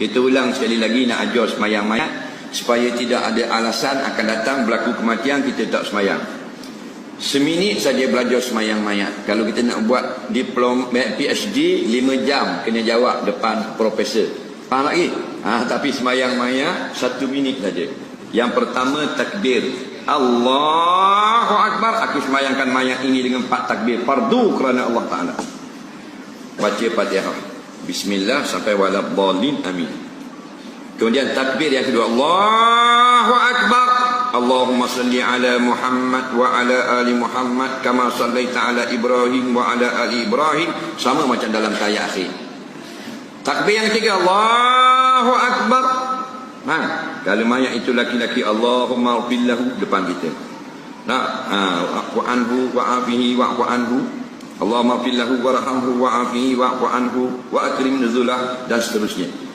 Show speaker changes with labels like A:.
A: Kita ulang sekali lagi nak ajar semayang mayat supaya tidak ada alasan akan datang berlaku kematian kita tak semayang. Seminit saja belajar semayang mayat. Kalau kita nak buat diplom eh, PhD 5 jam kena jawab depan profesor. Faham lagi? Ha, tapi semayang mayat satu minit saja. Yang pertama takbir. Allahu Akbar. Aku semayangkan mayat ini dengan empat takbir. Fardu kerana Allah Ta'ala. Baca Fatihah. Bismillah sampai walad dalin amin. Kemudian takbir yang kedua Allahu akbar. Allahumma salli ala Muhammad wa ala ali Muhammad kama sallaita ala Ibrahim wa ala ali Ibrahim sama macam dalam tayat akhir. Takbir yang ketiga Allahu akbar. Ha, kalau mayat itu laki-laki Allahumma ghfirlahu depan kita. Nah, ha, wa anhu wa afihi wa anhu Allahumma fillahu warhamhu wa'afihi wa'fu anhu wa akrim nuzulah dan seterusnya.